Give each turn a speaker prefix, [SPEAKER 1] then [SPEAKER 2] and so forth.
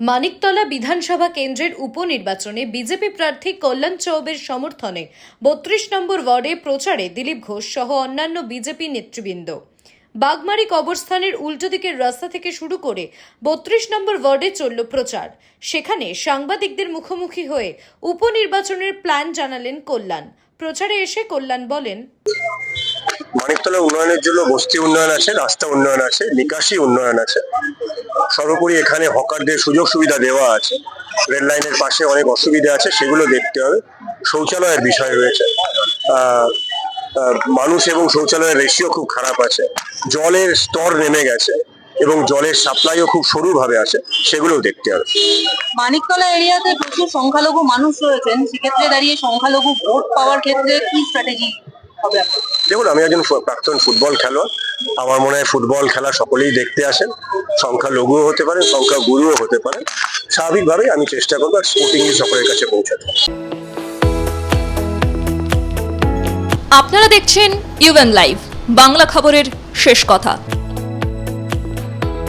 [SPEAKER 1] মানিকতলা বিধানসভা কেন্দ্রের উপনির্বাচনে বিজেপি প্রার্থী কল্যাণ চৌবের সমর্থনে বত্রিশ নম্বর ওয়ার্ডে প্রচারে দিলীপ ঘোষ সহ অন্যান্য বিজেপি নেতৃবৃন্দ। বাগমারি কবরস্থানের উল্টো দিকের রাস্তা থেকে শুরু করে বত্রিশ নম্বর ওয়ার্ডে চলল প্রচার। সেখানে সাংবাদিকদের মুখোমুখি হয়ে উপনির্বাচনের প্ল্যান জানালেন কল্যাণ। প্রচারে এসে কল্যাণ বলেন
[SPEAKER 2] মানিকতলা উন্নয়নের জন্য বস্তি উন্নয়ন আছে, রাস্তা উন্নয়ন আছে, নিকাশি উন্নয়ন আছে। সর্বোপরি এখানে হকারদের সুযোগ সুবিধা দেওয়া আছে। রেল লাইনের পাশে অনেক অসুবিধা আছে, সেগুলো দেখতে হবে। শৌচালয়ের বিষয় রয়েছে মানুষ এবং শৌচালয়ের রেশিও খুব খারাপ আছে। জলের স্তর নেমে গেছে এবং জলের সাপ্লাইও খুব সরুভাবে আছে, সেগুলোও দেখতে হবে।
[SPEAKER 3] মানিকতলা এরিয়াতে প্রচুর সংখ্যালঘু মানুষ রয়েছেন। সেক্ষেত্রে দাঁড়িয়ে সংখ্যালঘু ভোট পাওয়ার ক্ষেত্রে কি স্ট্র্যাটেজি?
[SPEAKER 2] দেখুন আমি একজন ফু- প্রাক্তন ফুটবল খেলোয়াড়। আমার মনে হয় ফুটবল খেলা সকলেই দেখতে আসেন। সংখ্যা লঘুও হতে পারে সংখ্যা গুরুও হতে পারে। স্বাভাবিকভাবে আমি চেষ্টা করব স্পোর্টিং স্পোর্টিংলি সকলের কাছে পৌঁছাতে।
[SPEAKER 4] আপনারা দেখছেন ইউএন লাইভ বাংলা খবরের শেষ কথা।